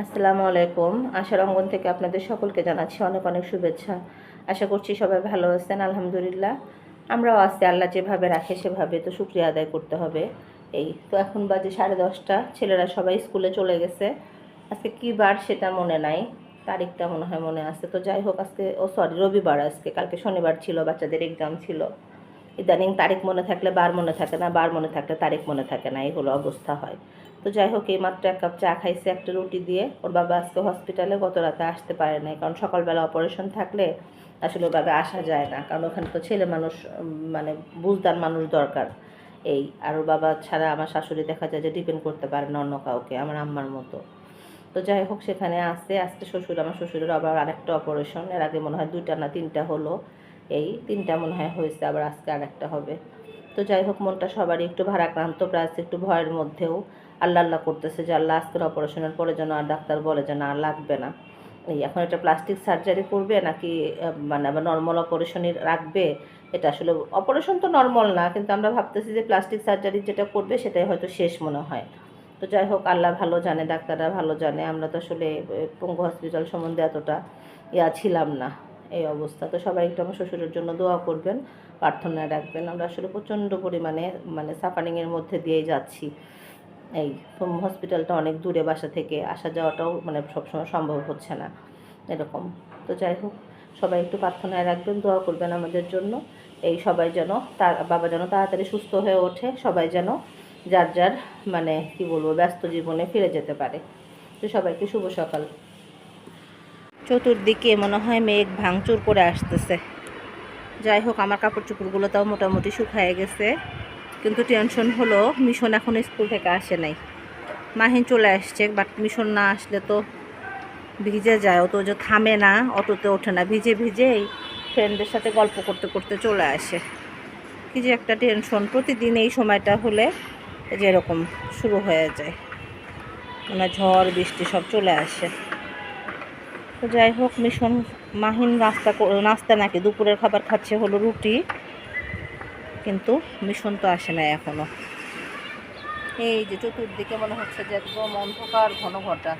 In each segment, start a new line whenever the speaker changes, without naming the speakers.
আসসালামু আলাইকুম। আশার অঙ্গন থেকে আপনাদের সকলকে জানাচ্ছি অনেক অনেক শুভেচ্ছা। আশা করছি সবাই ভালো আছেন, আলহামদুলিল্লাহ। আমরাও আছি, আল্লাহ যেভাবে রাখে সেভাবে তো শুক্রিয়া আদায় করতে হবে। এই তো এখন বাজে সাড়ে দশটা, ছেলেরা সবাই স্কুলে চলে গেছে। আজকে কী বার সেটা মনে নাই, তারিখটা মনে হয় মনে আছে। তো যাই হোক, আজকে, ও সরি, রবিবার আজকে, কালকে শনিবার ছিল, বাচ্চাদের এক্সাম ছিল। ইদানিং তারিখ মনে থাকলে বার মনে থাকে না, বার মনে থাকলে তারিখ মনে থাকে না, এই হলো অবস্থা হয়। তো যাই হোক, এই মাত্র এক কাপ চা খাইছে, একটা রুটি দিয়ে। ওর বাবা আজকে হসপিটালে গত রাতে আসতে পারে নাই। কারণ সকালবেলা অপারেশন থাকলে আসলে ওভাবে আসা যায় না। কারণ ওখানে তো ছেলে মানুষ মানে বুঝদার মানুষ দরকার এই। আর ওর বাবা ছাড়া আমার শাশুড়ি দেখা যায় যে ডিপেন্ড করতে পারে না অন্য কাউকে, আমার আম্মার মতো। তো যাই হোক, সেখানে আসছে আজকে শ্বশুর। আমার শ্বশুরের আবার আরেকটা অপারেশন এর আগে মনে হয় দুইটা না তিনটা হলো। এই তিনটা মনে হয় হয়েছে, আবার আজকে আরেকটা হবে। তো যাই হোক, মনটা সবারই একটু ভারাক্রান্ত, প্লাস একটু ভয়ের মধ্যেও আল্লাহ আল্লাহ করতেছে যে আল্লাহ আজকের অপারেশনের পরে যেন আর ডাক্তার বলে যে না, আর লাগবে না। এই এখন এটা প্লাস্টিক সার্জারি করবে নাকি মানে আবার নর্মাল অপারেশনই রাখবে, এটা আসলে অপারেশন তো নর্মাল না, কিন্তু আমরা ভাবতেছি যে প্লাস্টিক সার্জারি যেটা করবে সেটাই হয়তো শেষ মনে হয়। তো যাই হোক, আল্লাহ ভালো জানে, ডাক্তাররা ভালো জানে, আমরা তো আসলে পঙ্গু হসপিটাল সম্বন্ধে এতটা ইয়া ছিলাম না। এই অবস্থা। তো সবাই একটু আমার শ্বশুরের জন্য দোয়া করবেন, প্রার্থনা রাখবেন। আমরা আসলে প্রচণ্ড পরিমাণে মানে সাফারিংয়ের মধ্যে দিয়েই যাচ্ছি। এই হসপিটালটা অনেক দূরে বাসা থেকে আসা যাওয়াটাও মানে সবসময় সম্ভব হচ্ছে না, এরকম। তো যাই হোক, সবাই একটু প্রার্থনায় রাখবেন, দোয়া করবেন আমাদের জন্য। এই সবাই যেন তার, বাবা যেন তাড়াতাড়ি সুস্থ হয়ে ওঠে, সবাই যেন যার যার মানে কি বলব, ব্যস্ত জীবনে ফিরে যেতে পারে। তো সবাইকে শুভ সকাল। চতুর্দিকে মনে হয় মেঘ ভাঙচুর করে আসতেছে। যাই হোক, আমার কাপড় চোপড়গুলো তাও মোটামুটি শুকায় গেছে। কিন্তু টেনশন হলো, মিশন এখন স্কুল থেকে আসে নাই। মাহিন চলে আসছে, বাট মিশন না আসলে তো ভিজে যায়। অত যে থামে না, অটোতে ওঠে না। ভিজে ভিজেই ফ্রেন্ডদের সাথে গল্প করতে করতে চলে আসে। কি যে একটা টেনশন। প্রতিদিন এই সময়টা হলে যেরকম শুরু হয়ে যায়। মানে ঝড়, বৃষ্টি সব চলে আসে। তো যাই হোক, মিশন মাহিন নাস্তা নাস্তা নাকি, দুপুরের খাবার খাচ্ছে হলো রুটি। কিন্তু মিশন তো আসে না এখনও। এই যে চতুর্দিকে মনে হচ্ছে যে একদম অন্ধকার ঘন ঘটা।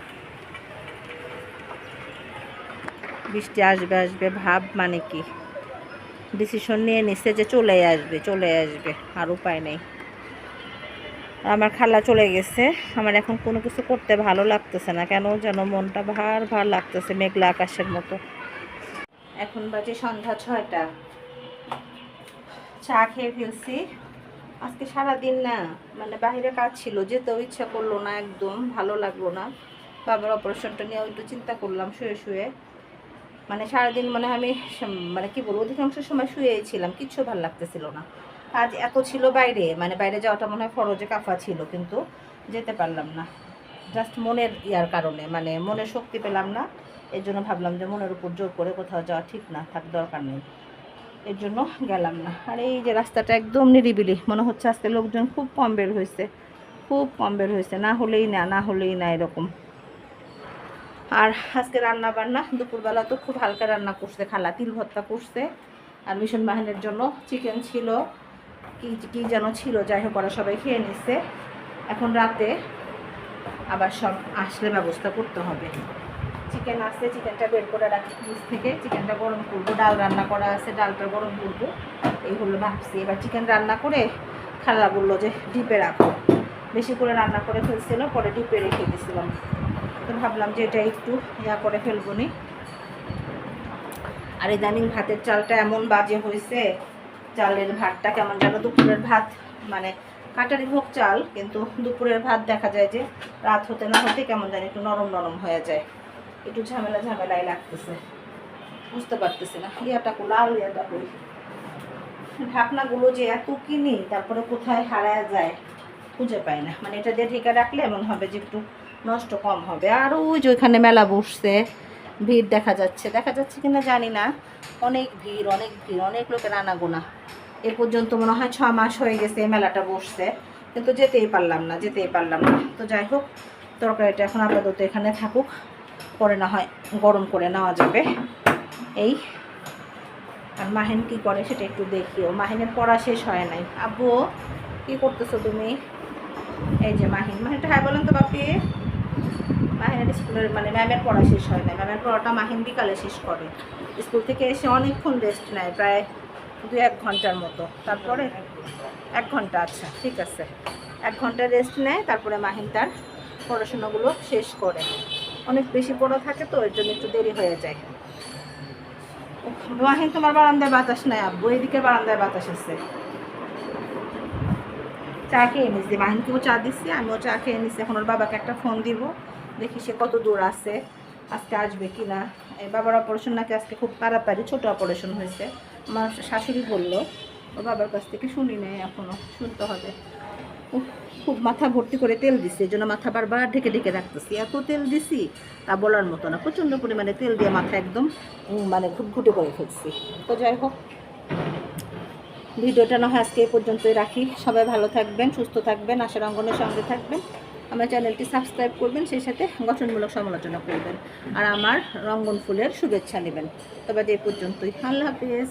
বৃষ্টি আসবে আসবে, ভাব মানে কি? ডিসিশন নিয়ে নিচ্ছে যে চলে আসবে চলে আসবে, আর উপায় নেই। আমার খালা চলে গেছে। আমার এখন কোনো কিছু করতে ভালো লাগতেছে না। কেন যেন মনটা ভার ভার লাগতেছে মেঘলা আকাশের মতো। এখন বাজে সন্ধ্যা ছয়টা। চা খেয়ে ফেলছি। আজকে সারা দিন না মানে বাইরে কাজ ছিল, যেতেও ইচ্ছা করল না একদম, ভালো লাগল না। বাবার অপারেশনটা নিয়ে একটু চিন্তা করলাম শুয়ে শুয়ে। মানে সারাদিন মানে আমি মানে কি বলব, অধিকাংশ সময় শুয়েই ছিলাম, কিচ্ছু ভালো লাগতেছিল না। কাজ এত ছিল বাইরে মানে বাইরে যাওয়াটা মনে হয় ফরজে কাফা ছিল, কিন্তু যেতে পারলাম না। জাস্ট মনের ইয়ার কারণে মানে মনের শক্তি পেলাম না, এর জন্য ভাবলাম যে মনের উপর জোর করে কোথাও যাওয়া ঠিক না, থাক দরকার নেই। এর জন্য গেলাম না। আর এই যে রাস্তাটা একদম নিরিবিলি, মনে হচ্ছে আজকে লোকজন খুব কম বের হয়েছে, খুব কম বের হয়েছে, না হলেই না না হলেই না এরকম। আর আজকে রান্না বান্না দুপুরবেলা তো খুব হালকা রান্না করছে, খালা তিল ভর্তা করছে, আর মিশন বাহিনীর জন্য চিকেন ছিল। কি কি যেন ছিল, যাই হোক ওরা সবাই খেয়ে নিচ্ছে এখন রাতে আবার সব আসলে ব্যবস্থা করতে হবে। চিকেন আছে চিকেনটা বের করে রাখি ফ্রিজ থেকে। চিকেনটা গরম করব, ডাল রান্না করা আছে, ডালটা গরম করব। এই হলো ভাবছি। এবার চিকেন রান্না করে খালা বলল যে ডিপে রাখো। বেশি করে রান্না করে ফেলছিল, পরে ডিপে রেখে দিয়েছিলাম তো ভাবলাম যে এটা একটু ইয়া করে ফেলব নি। আর ইদানিং ভাতের চালটা এমন বাজে হয়েছে চালের ভাতটা কেমন যেন দুপুরের ভাত মানে কাটারি হোক চাল, কিন্তু দুপুরের ভাত দেখা যায় যে রাত হতে না হতে কেমন জানি একটু নরম নরম হয়ে যায়। একটু ঝামেলা ঝামেলাই লাগতেছে। বুঝতে পারতেছি না ইয়াটা কো লাল ইয়াটা কই ঢাকনাগুলো যে এত কিনি, তারপরে কোথায় হারায় যায়, খুঁজে পাই না। মানে এটা দিয়ে ঢেকে রাখলে এমন হবে যে একটু নষ্ট কম হবে। আর ওই যে ওইখানে মেলা বসছে, ভিড় দেখা যাচ্ছে। দেখা যাচ্ছে কিনা জানি না। অনেক ভিড় অনেক ভিড়, অনেক লোকের আনাগোনা। এ পর্যন্ত মনে হয় ছ মাস হয়ে গেছে মেলাটা বসছে। কিন্তু যেতেই পারলাম না, যেতেই পারলাম না। তো যাই হোক, তরকারিটা এখন আপাতত এখানে থাকুক। পরে না হয় গরম করে নেওয়া যাবে। এই, আর মাহিন কি করে সেটা একটু দেখিও। মাহিনের পড়া শেষ হয় নাই। আব্বু, কি করতেছো তুমি? এই যে মাহিন। মাহিনটা হ্যাঁ বলেন তো বাপি। মাহিনের স্কুলের মানে ম্যামের পড়া শেষ হয় না ম্যামের পড়াটা মাহিন বিকালে শেষ করে। স্কুল থেকে এসে অনেকক্ষণ রেস্ট নেয়, প্রায় দু এক ঘণ্টার মতো। তারপরে এক ঘণ্টা আচ্ছা ঠিক আছে। এক ঘণ্টা রেস্ট নেয়, তারপরে মাহিন তার পড়াশোনাগুলো শেষ করে। অনেক বেশি পড়া থাকে তো এর জন্য একটু দেরি হয়ে যায়। মাহিন, তোমার বারান্দায় বাতাস নাই, আব্বু, এদিকে বারান্দায় বাতাস আছে। চা খেয়ে নিচ্ছি মাহিনকেও চা দিচ্ছি আমিও চা খেয়ে নিচ্ছি এখন ওর বাবাকে একটা ফোন দিব, দেখি সে কত দূর আছে। আজকে আসবে কি না এই বাবার অপারেশন নাকি আজকে খুব তাড়াতাড়ি ছোট অপারেশন হয়েছে। আমার শাশুড়ি বলল বাবার কাছ থেকে শুনি নাই এখনও শুনতে হবে। খুব মাথা ভর্তি করে তেল দিছি, এই জন্য মাথা বারবার ঢেকে ঢেকে রাখতেছি। এত তেল দিছি, তা বলার মতো না, প্রচণ্ড পরিমাণে তেল দিয়ে মাথা একদম মানে ঘুটঘুটে করে ফেলছি। তো যাই হোক ভিডিওটা না হয় আজকে এই পর্যন্তই রাখি। সবাই ভালো থাকবেন, সুস্থ থাকবেন, আশার অঙ্গনের সঙ্গে থাকবেন। আমার চ্যানেলটি সাবস্ক্রাইব করবেন, সেই সাথে গঠনমূলক সমালোচনা করবেন। আর আমার রঙ্গন ফুলের শুভেচ্ছা নেবেন। তবে এ পর্যন্তই। আল্লাহ হাফিজ।